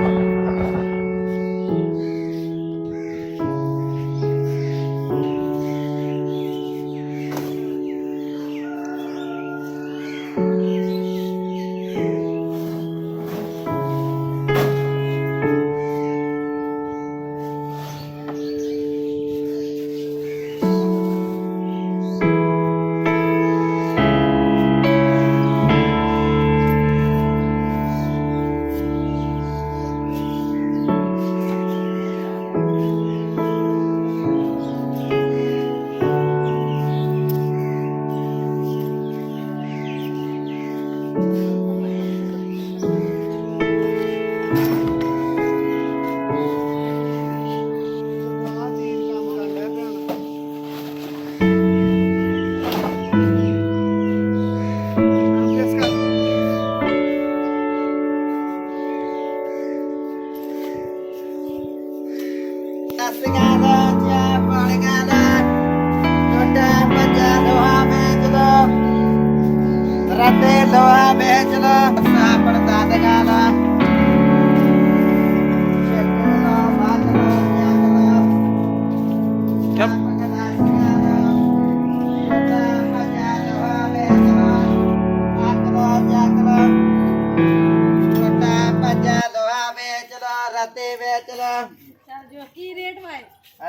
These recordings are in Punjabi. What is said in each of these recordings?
Bye.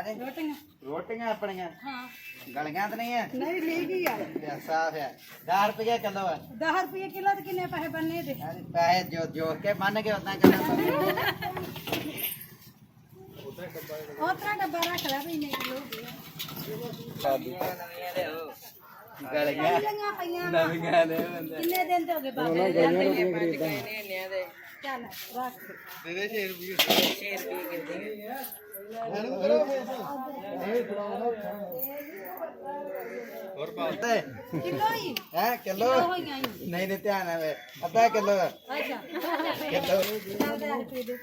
ਹਾਂਜੀ ਰੋਟੀਆਂ। ਰੋਟੀਆਂ ਆਪਣੀਆਂ। ਹਾਂ। ਗਲੀਆਂ ਤਾਂ ਨਹੀਂ ਹੈ ਨਹੀਂ ਲੈ ਗਈ ਆ। ਇਹ ਸਾਫ਼ ਹੈ 10 ਰੁਪਏ ਕਿਲੋ ਹੈ 10 ਰੁਪਏ ਕਿਲੋ ਤੇ ਕਿੰਨੇ ਪੈਸੇ ਬਣਨੇ ਦੇ ਹਾਂਜੀ, ਪੈਸੇ ਜੋ ਜੋ ਕੇ ਮੰਨ ਕੇ ਉਦਾਂ ਉਹ ਤਰ੍ਹਾਂ ਡੱਬਾ ਰੱਖ ਲੈ ਵੀ ਇੰਨੇ ਕਿਲੋ ਹੋ ਗਏ ਗਲੀਆਂ। ਪਈਆਂ ਪਈਆਂ ਨਵੀਆਂ ਦੇ ਕਿੰਨੇ ਦਿਨ ਤੇ ਹੋ ਗਏ ਬਾਬੇ ਚੱਲ ਰੱਖ। ਕਿਲੋ ਹੀ ਹੈ? ਕਿਲੋ ਕਿਲੋ ਹੋਈਆਂ ਹੀ ਨਹੀਂ ਨਹੀਂ ਧਿਆਨ ਆਵੇ ਅੱਧਾ ਕਿਲੋ। ਹੈ। ਅੱਛਾ ਕਿਲੋ ਚੱਲ ਦਸ ਰੁਪਏ ਦੇ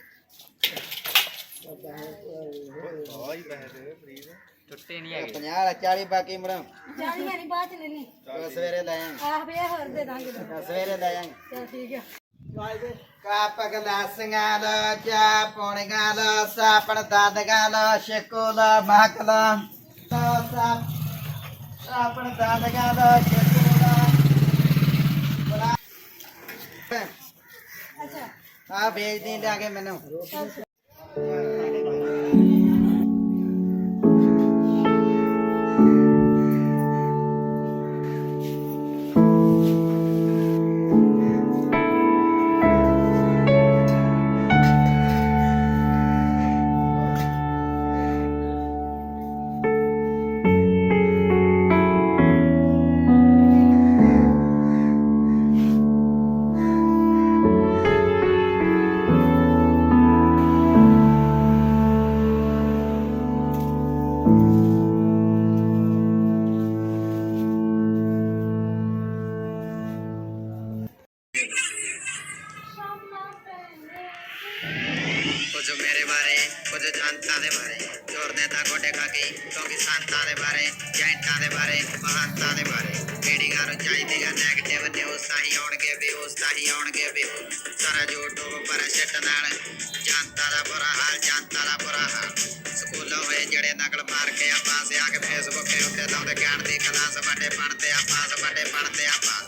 ਟੁੱਟੇ ਨਹੀਂ ਹੈਗੇ 50 40 ਬਾਕੀ ਮੜਾ ਜਾਣੀਆਂ ਨਹੀਂ ਬਾਅਦ ਚ ਲੈਣੀ ਸਵੇਰੇ ਲੈ ਆਂਗੇ ਆਹ ਵੇ ਹੋਰ ਦੇ ਦਾਂਗੇ। ਸਵੇਰੇ ਲੈ ਆਂਗੇ ਚੱਲ ਠੀਕ ਆ। ਕਾਪ ਗਲਾਸੀਆਂ ਲੋ ਚਾ ਪੌਣੀਆਂ ਲੋ ਸਾਪਣ ਦਾਦਗਾਂ ਲੋ ਸ਼ਿਕੋ ਲੋ ਮਹਕ ਲੋ। ਤੋ ਸਾਪ ਸਾਪਣ ਦਾਦਗਾਂ ਲੋ ਸ਼ਿਕੋ ਲੋ। ਬੜਾ ਅੱਛਾ। ਆ ਵੇਚ ਦੇ ਕੇ ਮੈਨੂੰ। ਕੁਝ ਦੇ ਬਾਰੇ ਚੋਰ ਨੇ ਤਾਂ ਗੋਡੇ ਖਾ ਕਿਉਂਕਿ ਸੰਤਾਂ ਦੇ ਬਾਰੇ, ਜੈਂਟਾਂ ਦੇ ਬਾਰੇ, ਮਹੰਤਾਂ ਦੇ ਬਾਰੇ ਮੀਡੀਆ ਨੂੰ ਚਾਹੀਦੀ ਹੈ ਨੈਗੇਟਿਵ ਨਿਊਜ਼ ਸਾਹੀ ਆਉਣਗੇ ਵਿਊਜ਼ ਸਾਹੀ ਆਉਣਗੇ ਵਿਊਜ਼ ਸਾਰਾ ਯੂਟਿਊਬ ਪਰ ਛੱਟ ਨਾਲ ਜਨਤਾ ਦਾ ਬੁਰਾ ਹਾਲ, ਜਨਤਾ ਦਾ ਬੁਰਾ ਹਾਲ। ਸਕੂਲੋਂ ਹੋਏ ਜਿਹੜੇ ਨਕਲ ਮਾਰ ਕੇ ਆਪਾਂ ਸੇ ਕੇ ਫੇਸਬੁੱਕ ਦੇ ਉੱਤੇ ਲਾਉਂਦੇ ਗਿਆਨ ਦੀ ਕਲਾਸ ਵੱਡੇ ਪੜ੍ਹਦੇ ਆਪਾਂ ਵੱਡੇ ਪੜ੍ਹਦੇ ਆਪਾਂ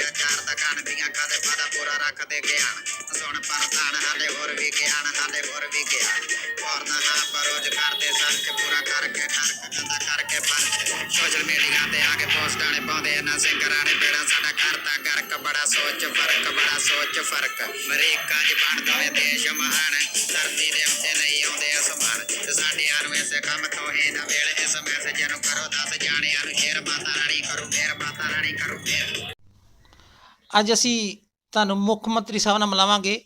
ਕਰਦਾ ਦਾ ਕਣ ਦੀਆਂ ਖਾਦੇ ਪਾਦਾ ਪੂਰਾ ਰੱਖਦੇ ਗਿਆਨ। ਸੁਣ ਪਰਦਾਨ ਹਾਲੇ ਹੋਰ ਵੀ ਗਿਆਨ, ਹਾਲੇ ਹੋਰ ਵੀ ਗਿਆਨ। ਔਰ ਹਾਂ ਪਰੋਜ ਕਰਦੇ ਸਰਚ ਪੂਰਾ ਕਰਕੇ ਟਰਕ ਗੰਦਾ ਕਰਕੇ ਪੰਚ ਸੋਸ਼ਲ ਮੀਡੀਆ ਤੇ ਆ ਕੇ ਪੋਸਟਾਂ ਨੇ ਪਾਉਂਦੇ ਇਹਨਾਂ ਸਿੰਗਰਾਂ ਨੇ ਬੇੜਾ ਸਾਡਾ ਕਰਤਾ ਗਰਕ, ਬੜਾ ਸੋਚ, ਫ਼ਰਕ, ਬੜਾ ਸੋਚ, ਫ਼ਰਕ। ਅਮਰੀਕਾ ਚ ਬਣ ਦੋਵੇਂ ਦੇਸ਼ ਮਹਾਨ। ਅੱਜ ਅਸੀਂ ਤੁਹਾਨੂੰ ਮੁੱਖ ਮੰਤਰੀ ਸਾਹਿਬ ਨਾਲ ਮਿਲਾਵਾਂਗੇ।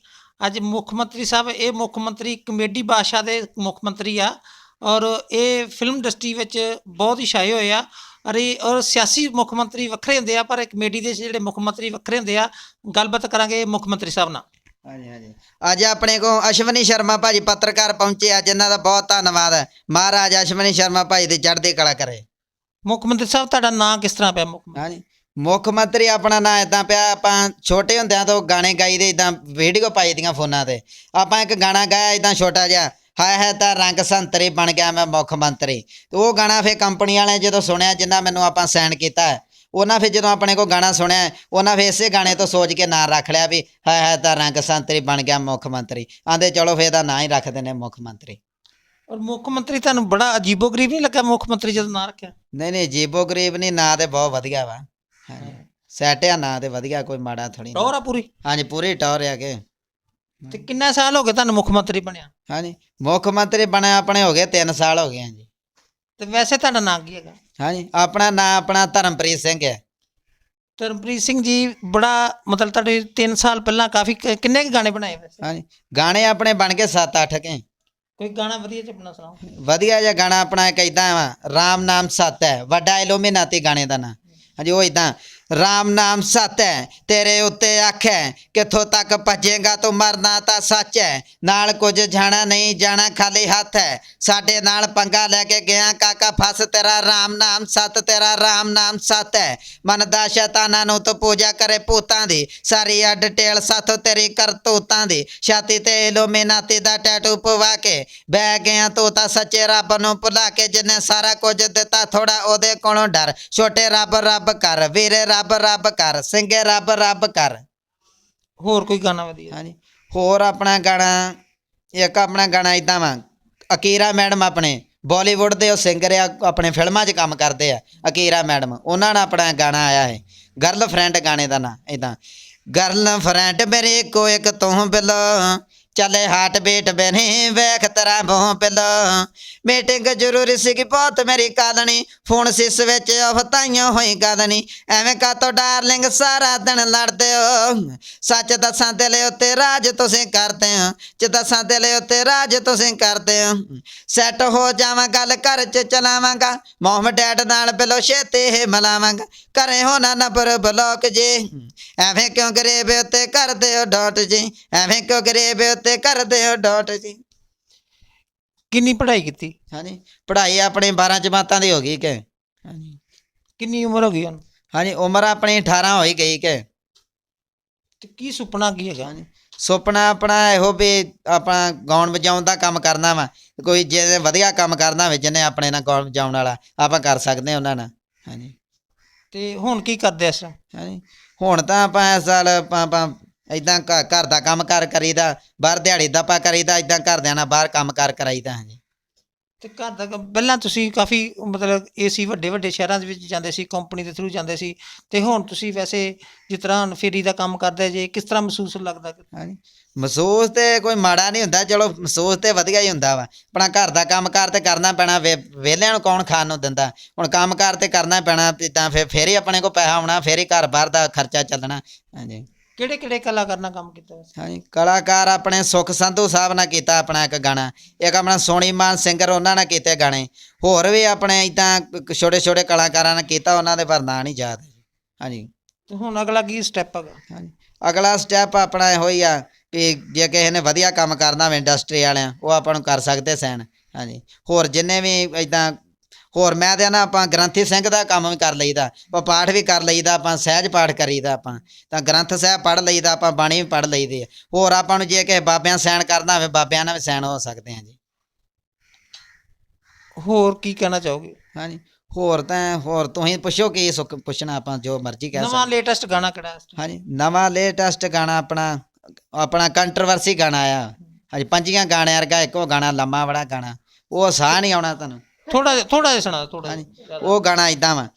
ਅੱਜ ਮੁੱਖ ਮੰਤਰੀ ਸਾਹਿਬ ਇਹ ਮੁੱਖ ਮੰਤਰੀ ਕਮੇਡੀ ਬਾਦਸ਼ਾਹ ਦੇ ਮੁੱਖ ਮੰਤਰੀ ਆ ਔਰ ਇਹ ਫਿਲਮ ਇੰਡਸਟਰੀ ਵਿੱਚ ਬਹੁਤ ਹੀ ਛਾਏ ਹੋਏ ਆ। ਅਰੇ ਔਰ ਸਿਆਸੀ ਮੁੱਖ ਮੰਤਰੀ ਵੱਖਰੇ ਹੁੰਦੇ ਆ ਪਰ ਕਮੇਡੀ ਦੇ ਜਿਹੜੇ ਮੁੱਖ ਮੰਤਰੀ ਵੱਖਰੇ ਹੁੰਦੇ ਆ ਗੱਲਬਾਤ ਕਰਾਂਗੇ ਮੁੱਖ ਮੰਤਰੀ ਸਾਹਿਬ ਨਾਲ। ਹਾਂਜੀ ਹਾਂਜੀ। ਅੱਜ ਆਪਣੇ ਕੋ ਅਸ਼ਵਨੀ ਸ਼ਰਮਾ ਭਾਜੀ ਪੱਤਰਕਾਰ ਪਹੁੰਚੇ ਆ ਜਿਨ੍ਹਾਂ ਦਾ ਬਹੁਤ ਧੰਨਵਾਦ। ਹੈ ਮਹਾਰਾਜ ਅਸ਼ਵਨੀ ਸ਼ਰਮਾ ਭਾਜੀ ਦੀ ਚੜ੍ਹਦੀ ਕਲਾ ਕਰੇ। ਮੁੱਖ ਮੰਤਰੀ ਸਾਹਿਬ ਤੁਹਾਡਾ ਨਾਂ ਕਿਸ ਤਰ੍ਹਾਂ ਪਿਆ ਮੁੱਖ ਮੰਤਰੀ? ਹਾਂਜੀ। ਮੁੱਖ ਮੰਤਰੀ ਆਪਣਾ ਨਾਂ ਇਦਾਂ ਪਿਆ ਆਪਾਂ ਛੋਟੇ ਹੁੰਦਿਆਂ ਤੋਂ ਗਾਣੇ ਗਾਈਦੇ ਇਦਾਂ ਵੀਡੀਓ ਪਾਈ ਦੀਆਂ ਫੋਨਾਂ ਤੇ। ਆਪਾਂ ਇੱਕ ਗਾਣਾ ਗਾਇਆ ਇਦਾਂ ਛੋਟਾ ਜਿਹਾ ਹਾਏ ਹੈ ਤਾਂ ਰੰਗ ਸੰਤਰੀ ਬਣ ਗਿਆ ਮੈਂ ਮੁੱਖ ਮੰਤਰੀ। ਤੇ ਉਹ ਗਾਣਾ ਫੇ ਕੰਪਨੀ ਵਾਲਿਆਂ ਜਦੋਂ ਸੁਣਿਆ ਜਿੰਨਾ ਮੈਨੂੰ ਆਪਾਂ ਸਾਈਨ ਕੀਤਾ ਉਹਨਾਂ ਫਿਰ ਜਦੋਂ ਆਪਣੇ ਕੋਲ ਗਾਣਾ ਸੁਣਿਆ ਉਹਨਾਂ ਫਿਰ ਇਸੇ ਗਾਣੇ ਤੋਂ ਸੋਚ ਕੇ ਨਾਂ ਰੱਖ ਲਿਆ ਵੀ ਹਾਏ ਹੈ ਤਾਂ ਰੰਗ ਸੰਤਰੀ ਬਣ ਗਿਆ ਮੁੱਖ ਮੰਤਰੀ। ਆਂਦੇ ਚਲੋ ਫੇਰ ਇਹਦਾ ਨਾਂ ਹੀ ਰੱਖਦੇ ਨੇ ਮੁੱਖ ਮੰਤਰੀ। ਔਰ ਮੁੱਖ ਮੰਤਰੀ ਤੁਹਾਨੂੰ ਬੜਾ ਅਜੀਬੋ-ਗਰੀਬ ਨਹੀਂ ਲੱਗਾ ਮੁੱਖ ਮੰਤਰੀ ਜਦੋਂ ਨਾਂ ਰੱਖਿਆ? ਨਹੀਂ ਨਹੀਂ ਜੀਬੋ ਗਰੀਬ ਨਹੀਂ ਨਾਂ ਤੇ ਬਹੁਤ ਵਧੀਆ ਵਾ। ਹਾਂਜੀ। ਸੈਟ ਆ ਨਾਂ ਤੇ ਵਧੀਆ ਕੋਈ ਮਾੜਾ ਥੋੜੀ ਟੌਰ ਆ ਪੂਰੀ? ਹਾਂਜੀ ਪੂਰੀ ਟੌਰ ਆ ਕੇ। ਤੇ ਕਿੰਨਾ ਸਾਲ ਹੋ ਗਏ ਤੁਹਾਨੂੰ ਮੁੱਖ ਮੰਤਰੀ ਬਣਿਆ? ਹਾਂਜੀ ਮੁੱਖ ਮੰਤਰੀ ਬਣੇ ਆਪਣੇ ਹੋ ਗਏ 3 ਸਾਲ ਹੋ ਗਏ ਹਾਂਜੀ। ਤੇ ਵੈਸੇ ਤੁਹਾਡਾ ਨਾਂ ਕੀ ਹੈਗਾ? ਹਾਂਜੀ ਆਪਣਾ ਨਾਂ ਆਪਣਾ ਧਰਮਪ੍ਰੀਤ ਸਿੰਘ ਹੈ। ਧਰਮਪ੍ਰੀਤ ਸਿੰਘ ਜੀ ਬੜਾ ਮਤਲਬ ਤੁਹਾਡੇ 3 ਸਾਲ ਪਹਿਲਾਂ ਕਾਫੀ ਕਿੰਨੇ ਕੁ ਗਾਣੇ ਬਣਾਏ ਵੈਸੇ? ਹਾਂਜੀ ਗਾਣੇ ਆਪਣੇ ਬਣ ਕੇ 7-8 ਕੇ। ਕੋਈ ਗਾਣਾ ਵਧੀਆ ਆਪਣਾ ਸੁਣਾਓ। ਵਧੀਆ ਜਿਹਾ ਗਾਣਾ ਆਪਣਾ ਇੱਕ ਏਦਾਂ ਵਾ ਰਾਮ ਨਾਮ ਸਤ ਹੈ ਵੱਡਾ ਇਲੂਮੀਨਾਤੀ ਗਾਣੇ ਦਾ ਨਾਂ। ਹਾਂਜੀ ਉਹ ਏਦਾਂ ਰਾਮ ਨਾਮ ਸਤ ਹੈ, ਤੇਰੇ ਉੱਤੇ ਅੱਖ ਹੈ, ਕਿੱਥੋਂ ਤੱਕ ਭੱਜੇਗਾ ਤੂੰ ਮਰਨਾ ਤਾਂ ਸੱਚ ਹੈ। ਨਾਲ ਕੁਝ ਜਾਣਾ ਨਹੀਂ, ਜਾਣਾ ਖਾਲੀ ਹੱਥ ਹੈ। ਸਾਡੇ ਨਾਲ ਪੰਗਾ ਲੈ ਕੇ ਗਿਆ ਕਾਕਾ, ਫਸ ਤੇਰਾ ਰਾਮ ਨਾਮ ਸਤ ਤੇਰਾ ਰਾਮ ਨਾਮ ਸਤ ਹੈ। ਮੰਨਦਾ ਸ਼ੈਤਾਨਾਂ ਨੂੰ ਤੂੰ ਪੂਜਾ ਕਰੇ ਭੂਤਾਂ ਦੀ। ਸਾਰੀ ਅੱਡ ਟੇਲ ਸਾਥੋਂ ਤੇਰੀ ਕਰਤੂਤਾਂ ਦੀ। ਛਾਤੀ ਤੇ ਇਲੂਮੀਨਾਤੀ ਦਾ ਟੈਟੂ ਪਵਾ ਕੇ ਬਹਿ ਗਿਆ ਤੂੰ ਤਾਂ ਸੱਚੇ ਰੱਬ ਨੂੰ ਭੁਲਾ ਕੇ ਜਿਨੇ ਸਾਰਾ ਕੁਝ ਦਿੱਤਾ ਥੋੜਾ ਉਹਦੇ ਕੋਲੋਂ ਡਰ। ਛੋਟੇ ਰੱਬ ਰੱਬ ਕਰ, ਵੀਰੇ ਰੱਬ ਰੱਬ ਕਰ ਸਿੰਘੇ ਰੱਬ ਰੱਬ ਕਰ। ਹੋਰ ਕੋਈ ਗਾਣਾ ਵਧੀਆ? ਹਾਂਜੀ ਹੋਰ ਆਪਣਾ ਗਾਣਾ ਇੱਕ ਆਪਣਾ ਗਾਣਾ ਇਦਾਂ ਵਾ ਅਕੀਰਾ ਮੈਡਮ ਆਪਣੇ ਬਾਲੀਵੁੱਡ ਦੇ ਉਹ ਸਿੰਗਰ ਆ ਆਪਣੇ ਫਿਲਮਾਂ 'ਚ ਕੰਮ ਕਰਦੇ ਆ ਅਕੀਰਾ ਮੈਡਮ। ਉਹਨਾਂ ਨਾਲ ਆਪਣਾ ਗਾਣਾ ਆਇਆ ਹੈ ਗਰਲ ਫਰੈਂਡ ਗਾਣੇ ਦਾ ਨਾਂ ਇਦਾਂ ਗਰਲ ਫਰੈਂਡ ਮੇਰੇ ਕੋ ਇੱਕ ਤੂੰ ਬਿਲ ਚੱਲੇ ਹਾਟ ਬੀਟ ਬਨੇ ਵੇਖ ਤਰਾ ਮੂੰਹ ਪਿਲ। ਮੀਟਿੰਗ ਜ਼ਰੂਰੀ ਸੀਗੀ ਬਹੁਤ ਮੇਰੀ ਕਾਲਣੀ, ਫੋਨ ਸਿਸ ਵਿੱਚ ਹਫਤਾਈਆਂ ਹੋਈ ਗਾਲਣੀ। ਐਵੇਂ ਕਾ ਤੋ ਡਾਰਲਿੰਗ ਸਾਰਾ ਦਿਨ ਲੜਦੇ ਹੋ? ਸੱਚ ਦੱਸਾਂ ਦਿਲ ਉੱਤੇ ਰਾਜ ਤੁਸੀਂ ਕਰਦੇ ਹੋ? ਚ ਦੱਸਾਂ ਦਿਲ ਉੱਤੇ ਰਾਜ ਤੁਸੀਂ ਕਰਦੇ ਹੋ? ਸੈੱਟ ਹੋ ਜਾਵਾਂ, ਗੱਲ ਘਰ ਚ ਚਲਾਵਾਂਗਾ। ਮੋਹਮ ਡੈਡ ਨਾਲ ਪਿਲੋ ਛੇਤੇ ਇਹ ਮਲਾਵਾਂਗਾ। ਘਰੇ ਹੋਣਾ ਨੰਬਰ ਬਲੌਕ ਜੇ। ਐਵੇਂ ਕਿਉਂ ਗਰੀਬ ਉੱਤੇ ਕਰਦੇ ਹੋ ਡਾਟ ਜੀ? ਐਵੇਂ ਕਿਉਂ ਗਰੇਬ ਉੱਤੇ ਕਰਦੇ ਹੋ ਡਾਟ ਜੀ। ਕਿੰਨੀ ਪੜ੍ਹਾਈ ਕੀਤੀ? ਹਾਂਜੀ ਪੜ੍ਹਾਈ ਆਪਣੀ 12 ਜਮਾਤਾਂ ਦੀ ਹੋ ਗਈ ਕਿ। ਹਾਂਜੀ। ਕਿੰਨੀ ਉਮਰ ਹੋ ਗਈ ਹੁਣ ਹਾਂਜੀ ਉਮਰ ਆਪਣੀ 18 ਹੋਈ ਗਈ ਕਿ। ਤੇ ਕੀ ਸੁਪਨਾ ਕੀ ਹੈਗਾ? ਹਾਂਜੀ ਸੁਪਨਾ ਆਪਣਾ ਇਹੋ ਵੀ ਆਪਣਾ ਗਾਉਣ ਵਜਾਉਣ ਦਾ ਕੰਮ ਕਰਨਾ ਵਾ। ਕੋਈ ਜੇ ਵਧੀਆ ਕੰਮ ਕਰਨਾ ਹੋਵੇ ਜਿਹਨੇ ਆਪਣੇ ਨਾਲ ਗਾਉਣ ਵਜਾਉਣ ਵਾਲਾ ਆਪਾਂ ਕਰ ਸਕਦੇ ਹਾਂ ਉਹਨਾਂ ਨਾਲ। ਹਾਂਜੀ। ਤੇ ਹੁਣ ਕੀ ਕਰਦੇ ਤਰ੍ਹਾਂ? ਹਾਂਜੀ ਹੁਣ ਤਾਂ ਆਪਾਂ ਇਸ ਸਾਲ ਆਪਾਂ ਆਪਾਂ ਇਦਾਂ ਘਰ ਦਾ ਕੰਮ ਕਾਰ ਕਰੀਦਾ ਬਾਹਰ ਦਿਹਾੜੀ ਦਾ ਆਪਾਂ ਕਰੀਦਾ ਇਦਾਂ ਘਰਦਿਆਂ ਨਾਲ ਬਾਹਰ ਕੰਮ ਕਾਰ ਕਰਾਈਦਾ ਹਾਂਜੀ। ਤੇ ਘਰ ਦਾ ਕੰਮ- ਪਹਿਲਾਂ ਤੁਸੀਂ ਕਾਫੀ ਮਤਲਬ ਏਸੀ ਵੱਡੇ ਵੱਡੇ ਸ਼ਹਿਰਾਂ ਦੇ ਵਿੱਚ ਜਾਂਦੇ ਸੀ ਕੰਪਨੀ ਦੇ ਥਰੂ ਜਾਂਦੇ ਸੀ ਤੇ ਹੁਣ ਤੁਸੀਂ ਵੈਸੇ ਜਿਸ ਤਰ੍ਹਾਂ ਹੁਣ ਫੇਰੀ ਦਾ ਕੰਮ ਕਰਦੇ ਜੇ ਕਿਸ ਤਰ੍ਹਾਂ ਮਹਿਸੂਸ ਲੱਗਦਾ? ਹਾਂਜੀ ਮਹਿਸੂਸ ਤੇ ਕੋਈ ਮਾੜਾ ਨਹੀਂ ਹੁੰਦਾ ਚਲੋ ਮਹਿਸੂਸ ਤੇ ਵਧੀਆ ਹੀ ਹੁੰਦਾ ਵਾ ਆਪਣਾ ਘਰ ਦਾ ਕੰਮ ਕਾਰ ਤੇ ਕਰਨਾ ਪੈਣਾ ਵੇ- ਵਿਹਲਿਆਂ ਨੂੰ ਕੌਣ ਖਾਣ ਨੂੰ ਦਿੰਦਾ? ਹੁਣ ਕੰਮ ਕਾਰ ਤੇ ਕਰਨਾ ਪੈਣਾ ਜਿੱਦਾਂ ਫਿਰ ਫੇਰ ਹੀ ਆਪਣੇ ਕੋਲ ਪੈਸਾ ਆਉਣਾ ਫੇਰ ਹੀ ਘਰ ਬਾਹਰ ਦਾ ਖਰਚਾ ਚੱਲਣਾ ਹਾਂਜੀ। ਕਿਹੜੇ ਕਿਹੜੇ ਕਲਾਕਾਰ ਨਾਲ ਕੰਮ ਕੀਤਾ ਵੈਸੇ? ਹਾਂਜੀ ਕਲਾਕਾਰ ਆਪਣੇ ਸੁਖ ਸੰਧੂ ਸਾਹਿਬ ਨਾਲ ਕੀਤਾ ਆਪਣਾ ਇੱਕ ਗਾਣਾ। ਇੱਕ ਆਪਣਾ ਸੋਨੀ ਮਾਨ ਸਿੰਗਰ ਉਹਨਾਂ ਨਾਲ ਕੀਤੇ ਗਾਣੇ। ਹੋਰ ਵੀ ਆਪਣੇ ਇਦਾਂ ਛੋਟੇ ਛੋਟੇ ਕਲਾਕਾਰਾਂ ਨਾਲ ਕੀਤਾ ਉਹਨਾਂ ਦੇ ਪਰ ਨਾਂ ਨਹੀਂ ਯਾਦ ਹਾਂਜੀ। ਤੇ ਹੁਣ ਅਗਲਾ ਕੀ ਸਟੈਪ ਹੈਗਾ? ਹਾਂਜੀ। ਅਗਲਾ ਸਟੈਪ ਆਪਣਾ ਇਹੋ ਹੀ ਆ ਵੀ ਜੇ ਕਿਸੇ ਨੇ ਵਧੀਆ ਕੰਮ ਕਰਨਾ ਹੋਵੇ ਇੰਡਸਟਰੀ ਵਾਲਿਆਂ ਉਹ ਆਪਾਂ ਨੂੰ ਕਰ ਸਕਦੇ ਸੈਨ। ਹਾਂਜੀ। ਹੋਰ ਜਿੰਨੇ ਵੀ ਇਦਾਂ ਹੋਰ ਮੈਂ ਤੇ ਨਾ ਆਪਾਂ ਗ੍ਰੰਥੀ ਸਿੰਘ ਦਾ ਕੰਮ ਵੀ ਕਰ ਲਈਦਾ ਆਪਾਂ ਪਾਠ ਵੀ ਕਰ ਲਈਦਾ ਆਪਾਂ ਸਹਿਜ ਪਾਠ ਕਰੀਦਾ ਆਪਾਂ ਤਾਂ ਗ੍ਰੰਥ ਸਾਹਿਬ ਪੜ੍ਹ ਲਈਦਾ ਆਪਾਂ ਬਾਣੀ ਵੀ ਪੜ੍ਹ ਲਈਦੀ ਹੋਰ ਆਪਾਂ ਨੂੰ ਜੇ ਕਿਸੇ ਬਾਬਿਆਂ ਸੈਨ ਕਰਨਾ ਹੋਵੇ ਬਾਬਿਆਂ ਨਾਲ ਵੀ ਸੈਨ ਹੋ ਸਕਦੇ ਹਾਂ ਜੀ। ਹੋਰ ਕੀ ਕਹਿਣਾ ਚਾਹੋਗੇ? ਹਾਂਜੀ ਹੋਰ ਤਾਂ ਹੋਰ ਤੁਸੀਂ ਪੁੱਛੋ ਕੀ ਸੁੱਖ ਪੁੱਛਣਾ ਆਪਾਂ ਜੋ ਮਰਜ਼ੀ ਕਹਿ ਨਵਾਂ ਸਕਦੇ। ਲੇਟੈਸਟ ਗਾਣਾ ਕਿਹੜਾ? ਹਾਂਜੀ ਨਵਾਂ ਲੇਟੈਸਟ ਗਾਣਾ ਆਪਣਾ ਆਪਣਾ ਕੰਟਰੋਵਰਸੀ ਗਾਣਾ ਆ। ਹਾਂਜੀ ਪੰਜੀਆਂ ਗਾਣੇ ਵਰਗਾ ਇੱਕੋ ਗਾਣਾ ਲੰਮਾ ਬੜਾ ਗਾਣਾ ਉਹ ਸਾਹ ਨਹੀਂ ਆਉਣਾ ਤੁਹਾਨੂੰ। ਥੋੜਾ ਜਿਹਾ ਥੋੜਾ ਜਿਹਾ ਸੁਣਾ ਥੋੜਾ ਹਾਂਜੀ। ਉਹ ਗਾਣਾ ਇਦਾਂ ਵਾ।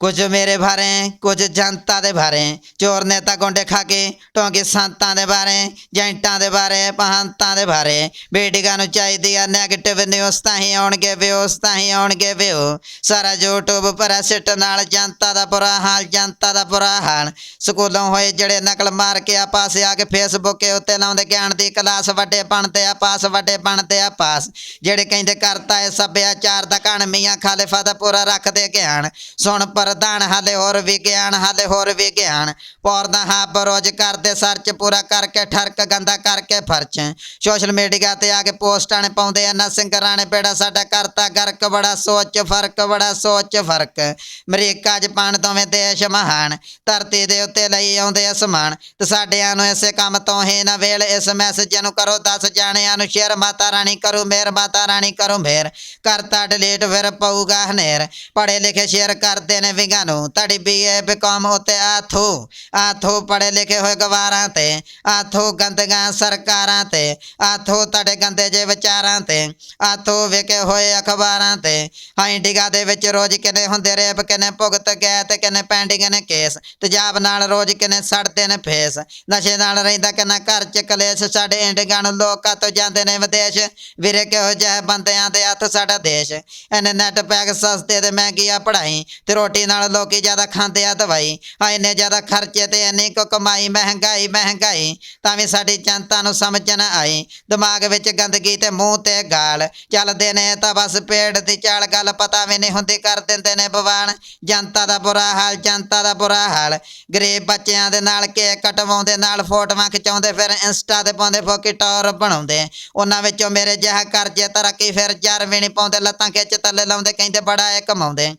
ਕੁਝ ਮੇਰੇ ਬਾਰੇ ਕੁਝ ਜਨਤਾ ਦੇ ਬਾਰੇ ਚੋਰ ਨੇਤਾ ਗੁੰਡੇ ਖਾ ਕੇ ਢੋਂਗੇ ਸੰਤਾਂ ਦੇ ਬਾਰੇ ਜੈਂਟਾਂ ਦੇ ਬਾਰੇ ਪਹੰਤਾਂ ਦੇ ਬਾਰੇ ਬੇਟੀਆਂ ਨੂੰ ਚਾਹੀਦੀ ਆ 네ਗੇਟਿਵ ਨਿਊਜ਼ ਤਾਂ ਹੀ ਆਉਣਗੇ ਵਿਊਜ਼ ਤਾਂ ਹੀ ਆਉਣਗੇ ਵਿਊ ਸਾਰਾ YouTube ਪਰ ਸਿੱਟ ਨਾਲ ਜਨਤਾ ਦਾ ਬੁਰਾ ਹਾਲ, ਜਨਤਾ ਦਾ ਬੁਰਾ ਹਾਲ। ਸਕੂਲੋਂ ਹੋਏ ਜਿਹੜੇ ਨਕਲ ਮਾਰ ਕੇ ਆ ਪਾਸੇ ਆ ਕੇ ਫੇਸਬੁੱਕ ਉੱਤੇ ਲਾਉਂਦੇ, ਗਿਆਨ ਦੀ ਕਲਾਸ ਵੱਡੇ ਬਣਦੇ ਆ ਪਾਸ, ਵੱਡੇ ਬਣਦੇ ਆ ਪਾਸ। ਜਿਹੜੇ ਕਹਿੰਦੇ ਕਰਤਾ ਹੈ ਸੱਭਿਆਚਾਰ ਦਾ ਕਣ ਮੀਆਂ ਖਾਲਿਫਾ ਦਾ ਪੂਰਾ ਰੱਖਦੇ ਗਿਆਨ। ਸੁਣ ਪਰ ਵਰਦਾਨ ਹਾਲੇ ਹੋਰ ਵਿਗਿਆਨ, ਹਾਲੇ ਹੋਰ ਵਿਗਿਆਨ। ਪੌਰਦਾ ਹਾਂ ਬਰੋਜ਼ ਕਰਦੇ, ਸਰਚ ਪੂਰਾ ਕਰਕੇ, ਠਰਕ ਗੰਦਾ ਕਰਕੇ ਫਰਚ। ਸੋਸ਼ਲ ਮੀਡੀਆ ਤੇ ਆ ਕੇ ਪੋਸਟਾਂ ਨੇ ਪਾਉਂਦੇ ਆ, ਨਾ ਸਿੰਗਰਾਂ ਨੇ ਬੇੜਾ ਸਾਡਾ ਕਰਤਾ, ਗਰਕ ਬੜਾ ਸੋਚ, ਫ਼ਰਕ ਬੜਾ ਸੋਚ, ਫ਼ਰਕ। ਅਮਰੀਕਾ, ਜਪਾਨ ਦੋਵੇਂ ਦੇਸ਼ ਮਹਾਨ, ਧਰਤੀ ਦੇ ਉੱਤੇ ਲਈ ਆਉਂਦੇ ਅਸਮਾਨ ਤੇ ਸਾਡਿਆਂ ਨੂੰ ਇਸੇ ਕੰਮ ਤੋਂ ਹੀ ਨਾ ਵੇਲ, ਇਸ ਮੈਸੇਜ ਨੂੰ ਕਰੋ 10 ਜਾਣਿਆਂ ਨੂੰ ਸ਼ੇਅਰ ਮਾਤਾ ਰਾਣੀ ਕਰੋ ਮੇਰ, ਮਾਤਾ ਰਾਣੀ ਕਰੋ ਮੇਰ। ਕਰਤਾ ਡਿਲੀਟ ਫਿਰ ਪਊਗਾ ਹਨੇਰ। ਪੜੇ ਲਿਖੇ ਸ਼ੇਅਰ ਕਰਦੇ ਨੇ ਵਿੰਗਾਂ ਨੂੰ। ਤੜੀ ਬੀਏ ਬਿਕਮ ਉਤੇ ਆਥੂ ਆਥੂ ਪੜੇ ਲਿਖੇ ਹੋਏ ਗਵਾਰਾਂ ਤੇ, ਆਥੂ ਗੰਦਗਾਂ ਸਰਕਾਰਾਂ ਤੇ, ਆਥੂ ਤੜੇ ਗੰਦੇ ਜੇ ਵਿਚਾਰਾਂ ਤੇ, ਆਥੂ ਵਿਕੇ ਹੋਏ ਅਖਬਾਰਾਂ ਤੇ। ਹਾਂ ਦੇ ਵਿੱਚ ਰੋਜ਼ ਕਿਨੇ ਹੁੰਦੇ ਰੇਪ, ਕਿਨੇ ਭੁਗਤ ਗਏ ਤੇ ਕਿਨੇ ਪੈਂਡਿੰਗ ਨੇ ਕੇਸ। ਤੇਜ਼ਾਬ ਨਾਲ ਰੋਜ਼ ਕਿਨੇ ਸੜਦੇ ਨੇ ਫੇਸ। ਨਸ਼ੇ ਨਾਲ ਰਹਿੰਦਾ ਕਿੰਨਾ ਘਰ ਚ ਕਲੇਸ਼, ਸਾਡੇ ਇੰਡੀਆਂ ਨੂੰ ਲੋਕਾਂ ਤੋਂ ਜਾਂਦੇ ਨੇ ਵਿਦੇਸ਼। ਵੀਰੇ, ਕਿਹੋ ਜਿਹੇ ਬੰਦਿਆਂ ਦੇ ਹੱਥ ਸਾਡਾ ਦੇਸ਼। ਇਹਨੇ ਨੈਟ ਪੈਕ ਸਸਤੇ ਤੇ ਮਹਿੰਗੀ ਆ ਪੜਾਈ ਤੇ ਰੋਟੀ ਨਾਲ ਲੋਕੀ ਜ਼ਿਆਦਾ ਖਾਂਦੇ ਆ ਦਵਾਈ ਆ ਇੰਨੇ ਜ਼ਿਆਦਾ ਖਰਚੇ ਤੇ ਇੰਨੀ ਕੁ ਕਮਾਈ, ਮਹਿੰਗਾਈ ਮਹਿੰਗਾਈ, ਤਾਂ ਵੀ ਸਾਡੀ ਜਨਤਾ ਨੂੰ ਸਮਝ ਨਾ ਆਈ। ਦਿਮਾਗ ਵਿੱਚ ਗੰਦਗੀ ਤੇ ਮੂੰਹ ਤੇ ਗਾਲ। ਚੱਲਦੇ ਨੇ ਤਾਂ ਬਸ ਪੇੜ ਦੀ ਚਾਲ ਗੱਲ ਪਤਾ ਵੀ ਨਹੀਂ ਹੁੰਦੀ, ਕਰ ਦਿੰਦੇ ਨੇ ਬਵਾਨ। ਜਨਤਾ ਦਾ ਬੁਰਾ ਹਾਲ, ਜਨਤਾ ਦਾ ਬੁਰਾ ਹਾਲ। ਗਰੀਬ ਬੱਚਿਆਂ ਦੇ ਨਾਲ ਕੇਕ ਕਟਵਾਉਂਦੇ, ਨਾਲ ਫੋਟੋਆਂ ਖਿਚਾਉਂਦੇ, ਫਿਰ ਇੰਸਟਾ ਤੇ ਪਾਉਂਦੇ, ਫੋਕੀ ਟੌਰ ਬਣਾਉਂਦੇ। ਉਹਨਾਂ ਵਿੱਚੋਂ ਮੇਰੇ ਜਿਹਾ ਕਰਜੇ ਤਰੱਕੀ, ਫਿਰ ਜਰ ਵੀ ਨਹੀਂ ਪਾਉਂਦੇ, ਲੱਤਾਂ ਖਿੱਚ ਥੱਲੇ ਲਾਉਂਦੇ, ਕਹਿੰਦੇ ਬੜਾ ਇਹ ਕਮਾਉਂਦੇ।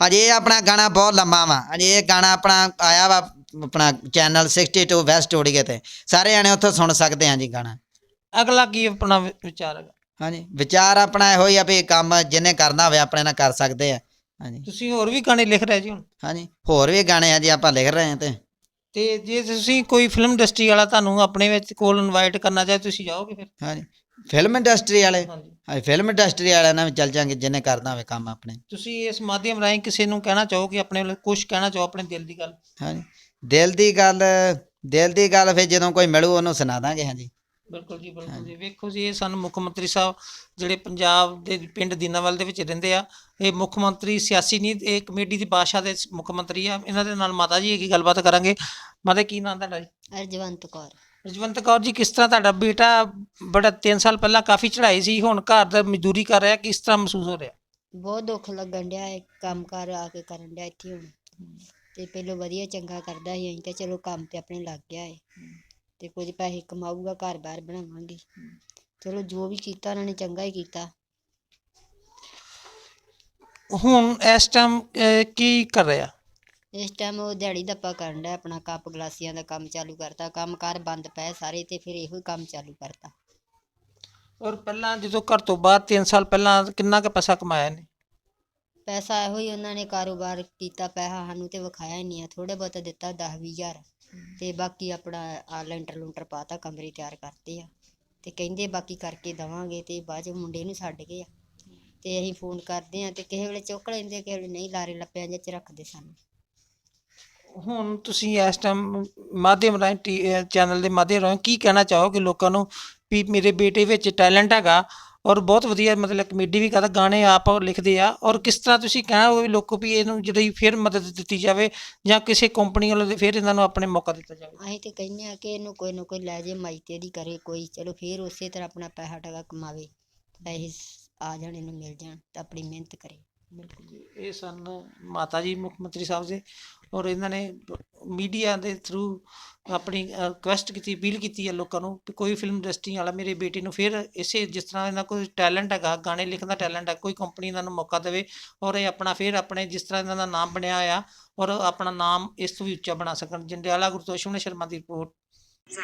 ਹਜੇ ਇਹ ਆਪਣਾ ਗਾਣਾ ਬਹੁਤ ਲੰਮਾ ਵਾ। ਹਜੇ ਇਹ ਗਾਣਾ ਆਪਣਾ ਆਇਆ ਵਾ ਆਪਣਾ ਚੈਨਲ 62 ਵੈਸਟ ਓਡੀਏ ਤੇ। ਸਾਰੇ ਜਾਣੇ ਉੱਥੋਂ ਸੁਣ ਸਕਦੇ ਹਾਂ ਜੀ ਗਾਣਾ। ਅਗਲਾ ਕੀ ਆਪਣਾ ਵਿਚਾਰ ਹੈਗਾ? ਹਾਂਜੀ ਵਿਚਾਰ ਆਪਣਾ ਇਹੋ ਹੀ ਆ ਵੀ ਕੰਮ ਜਿਹਨੇ ਕਰਨਾ ਹੋਵੇ ਆਪਣੇ ਨਾਲ ਕਰ ਸਕਦੇ ਆ। ਹਾਂਜੀ। ਤੁਸੀਂ ਹੋਰ ਵੀ ਗਾਣੇ ਲਿਖ ਰਹੇ ਜੀ ਹੁਣ? ਹਾਂਜੀ ਹੋਰ ਵੀ ਗਾਣੇ ਆ ਜੀ ਆਪਾਂ ਲਿਖ ਰਹੇ ਹਾਂ ਤੇ। ਤੇ ਜੇ ਤੁਸੀਂ ਕੋਈ ਫਿਲਮ ਇੰਡਸਟਰੀ ਵਾਲਾ ਤੁਹਾਨੂੰ ਆਪਣੇ ਵਿੱਚ ਕੋਲ ਇਨਵਾਈਟ ਕਰਨਾ ਚਾਹੇ ਤੁਸੀਂ ਜਾਓਗੇ ਫਿਰ? ਹਾਂਜੀ। ਫਿਲਮ ਇੰਡਸਟਰੀ ਵਾਲੇ? ਹਾਂਜੀ। ਹਾਂਜੀ ਫਿਲਮ ਇੰਡਸਟਰੀ ਵਾਲਿਆਂ ਨਾਲ ਵੀ ਚੱਲ ਜਾਂਗੇ ਜਿਹਨੇ ਕਰਨਾ ਹੋਵੇ ਕੰਮ ਆਪਣੇ। ਤੁਸੀਂ ਇਸ ਮਾਧਿਅਮ ਰਾਹੀਂ ਕਿਸੇ ਨੂੰ ਕਹਿਣਾ ਚਾਹੋ ਕਿ ਆਪਣੇ ਵੱਲ ਕੁਝ ਕਹਿਣਾ ਚਾਹੋ ਆਪਣੇ ਦਿਲ ਦੀ ਗੱਲ? ਹਾਂਜੀ। ਦਿਲ ਦੀ ਗੱਲ ਦਿਲ ਦੀ ਗੱਲ ਫਿਰ ਜਦੋਂ ਕੋਈ ਮਿਲੂ ਉਹਨੂੰ ਸੁਣਾ ਦਾਂਗੇ ਹਾਂਜੀ। ਬਿਲਕੁਲ ਜੀ ਬਿਲਕੁਲ ਜੀ। ਵੇਖੋ ਜੀ ਇਹ ਸਾਨੂੰ ਮੁੱਖ ਮੰਤਰੀ ਸਾਹਿਬ ਜਿਹੜੇ ਪੰਜਾਬ ਦੇ ਪਿੰਡ ਦੀਨਾਵਾਲ ਦੇ ਵਿੱਚ ਰਹਿੰਦੇ ਆ ਇਹ ਮੁੱਖ ਮੰਤਰੀ ਸਿਆਸੀ ਨਹੀਂ ਇਹ ਕਮੇਡੀ ਦੀ ਬਾਦਸ਼ਾਹ ਦੇ ਮੁੱਖ ਮੰਤਰੀ ਆ। ਇਹਨਾਂ ਦੇ ਨਾਲ ਮਾਤਾ ਜੀ ਕੀ ਗੱਲਬਾਤ ਕਰਾਂਗੇ। ਮਾਤਾ ਕੀ ਨਾਮ ਤੁਹਾਡਾ ਜੀ? ਅਰਜਵੰਤ ਕੌਰ। ਰਜਵੰਤ ਕੌਰ ਜੀ ਕਿਸ ਤਰ੍ਹਾਂ ਤੁਹਾਡਾ ਬੇਟਾ ਬੜਾ 3 ਸਾਲ ਪਹਿਲਾਂ ਕਾਫੀ ਚੜ੍ਹਾਈ ਸੀ ਹੁਣ ਘਰ ਦਾ ਮਜ਼ਦੂਰੀ ਕਰ ਰਿਹਾ ਕਿਸ ਤਰ੍ਹਾਂ ਮਹਿਸੂਸ ਹੋ ਰਿਹਾ? ਬਹੁਤ ਦੁੱਖ ਲੱਗਣ ਡਿਆ ਹੈ ਕੰਮ ਕਾਰ ਆ ਕੇ ਕਰਨ ਡਿਆ ਇੱਥੇ ਹੁਣ। ਤੇ ਪਹਿਲੋਂ ਵਧੀਆ ਚੰਗਾ ਕਰਦਾ ਸੀ ਅਸੀਂ ਤਾਂ ਚਲੋ ਕੰਮ ਤੇ ਆਪਣੇ ਲੱਗ ਗਿਆ ਹੈ ਤੇ ਕੁਝ ਪੈਸੇ ਕਮਾਊਗਾ ਘਰ-ਬਾਰ ਬਣਾਵਾਂਗੇ। ਚਲੋ ਜੋ ਵੀ ਕੀਤਾ ਉਹਨਾਂ ਨੇ ਚੰਗਾ ਹੀ ਕੀਤਾ। ਹੁਣ ਇਸ ਟਾਈਮ ਕੀ ਕਰ ਰਿਹਾ? ਇਸ ਟਾਈਮ ਉਹ ਦਿਹਾੜੀ ਦੱਪਾ ਕਰਨ ਡਿਆ ਆਪਣਾ ਕੱਪ ਗਲਾਸੀਆਂ ਦਾ ਕੰਮ ਚਾਲੂ ਕਰਤਾ ਕੰਮ ਕਾਰ ਬੰਦ ਪਏ ਸਾਰੇ ਤੇ ਫਿਰ ਇਹੋ ਹੀ ਕੰਮ ਚਾਲੂ ਕਰਤਾ। ਔਰ ਪਹਿਲਾਂ ਜਦੋਂ ਘਰ ਤੋਂ ਬਾਹਰ 3 ਸਾਲ ਪਹਿਲਾਂ ਕਿੰਨਾ ਕੁ ਪੈਸਾ ਕਮਾਇਆ ਨੇ ਪੈਸਾ ਇਹੋ ਹੀ ਉਹਨਾਂ ਨੇ ਕਾਰੋਬਾਰ ਕੀਤਾ ਪੈਸਾ ਸਾਨੂੰ ਤੇ ਵਿਖਾਇਆ ਹੀ ਨਹੀਂ ਆ ਥੋੜੇ ਬਹੁਤ ਦਿੱਤਾ 10 ਹਜ਼ਾਰ ਤੇ ਬਾਕੀ ਆਪਣਾ ਆ ਲੈਂਟਰ ਲੂੰਟਰ ਪਾਤਾ ਕਮਰੇ ਤਿਆਰ ਕਰਤੇ ਆ ਤੇ ਕਹਿੰਦੇ ਬਾਕੀ ਕਰਕੇ ਦਵਾਂਗੇ ਤੇ ਬਾਅਦ ਚ ਮੁੰਡੇ ਨੂੰ ਛੱਡ ਗਏ ਆ ਤੇ ਅਸੀਂ ਫੋਨ ਕਰਦੇ ਆ ਤੇ ਕਿਸੇ ਵੇਲੇ ਚੁੱਕ ਲੈਂਦੇ ਕਿਸੇ ਵੇਲੇ ਨਹੀਂ ਲਾਰੇ ਲੱਪਿਆਂ ਜਿਹੇ ਚ ਰੱਖਦੇ ਸਾਨੂੰ। ਹੁਣ ਤੁਸੀਂ ਇਸ ਟਾਈਮ ਮਾਧਿਅਮ ਰਾਹੀਂ ਚੈਨਲ ਦੇ ਮਾਧਿਅਮ ਰਾਹੀਂ ਕੀ ਕਹਿਣਾ ਚਾਹੋਗੇ ਲੋਕਾਂ ਨੂੰ? ਵੀ ਮੇਰੇ ਬੇਟੇ ਵਿੱਚ ਟੈਲੈਂਟ ਹੈਗਾ ਔਰ ਬਹੁਤ ਵਧੀਆ ਮਤਲਬ ਕਮੇਡੀ ਵੀ ਕਰਦਾ, ਗਾਣੇ ਆਪ ਲਿਖਦੇ ਆ ਔਰ ਕਿਸ ਤਰ੍ਹਾਂ ਤੁਸੀਂ ਕਹਿਣਾ ਹੋਵੇ ਲੋਕੋ ਵੀ ਇਹਨੂੰ ਜਿਹੜੀ ਫਿਰ ਮਦਦ ਦਿੱਤੀ ਜਾਵੇ ਜਾਂ ਕਿਸੇ ਕੰਪਨੀ ਵੱਲੋਂ ਫਿਰ ਇਹਨਾਂ ਨੂੰ ਆਪਣੇ ਮੌਕਾ ਦਿੱਤਾ ਜਾਵੇ? ਅਸੀਂ ਤੇ ਕਹਿੰਦੇ ਆ ਕਿ ਇਹਨੂੰ ਕੋਈ ਨਾ ਕੋਈ ਲੈ ਜੇ ਮਾਈਤੇ ਦੀ ਕਰੇ ਕੋਈ, ਚਲੋ ਫਿਰ ਉਸੇ ਤਰ੍ਹਾਂ ਆਪਣਾ ਪੈਸਾ ਟਕਾ ਕਮਾਵੇ, ਪੈਸੇ ਆ ਜਾਣ, ਇਹਨੂੰ ਮਿਲ ਜਾਣ, ਤਾਂ ਆਪਣੀ ਮਿਹਨਤ ਕਰੇ। ਬਿਲਕੁਲ ਜੀ ਇਹ ਸਨ ਮਾਤਾ ਜੀ ਮੁੱਖ ਮੰਤਰੀ ਸਾਹਿਬ ਜੀ ਔਰ ਇਹਨਾਂ ਨੇ ਮੀਡੀਆ ਦੇ ਥਰੂ ਆਪਣੀ ਰਿਕੁਐਸਟ ਕੀਤੀ ਅਪੀਲ ਕੀਤੀ ਹੈ ਲੋਕਾਂ ਨੂੰ ਕਿ ਕੋਈ ਫਿਲਮ ਇੰਡਸਟਰੀ ਵਾਲਾ ਮੇਰੇ ਬੇਟੇ ਨੂੰ ਫਿਰ ਇਸੇ ਜਿਸ ਤਰ੍ਹਾਂ ਇਹਨਾਂ ਕੋਈ ਟੈਲੈਂਟ ਹੈਗਾ ਗਾਣੇ ਲਿਖਣ ਦਾ ਟੈਲੈਂਟ ਹੈ ਕੋਈ ਕੰਪਨੀ ਇਹਨਾਂ ਨੂੰ ਮੌਕਾ ਦੇਵੇ ਔਰ ਇਹ ਆਪਣਾ ਫਿਰ ਆਪਣੇ ਜਿਸ ਤਰ੍ਹਾਂ ਇਹਨਾਂ ਦਾ ਨਾਮ ਬਣਿਆ ਆ ਔਰ ਆਪਣਾ ਨਾਮ ਇਸ ਤੋਂ ਵੀ ਉੱਚਾ ਬਣਾ ਸਕਣ ਜੰਡਿਆਲਾ ਗੁਰਤੋਸ਼ਮਨ ਸ਼ਰਮਾ ਦੀ ਰਿਪੋਰਟ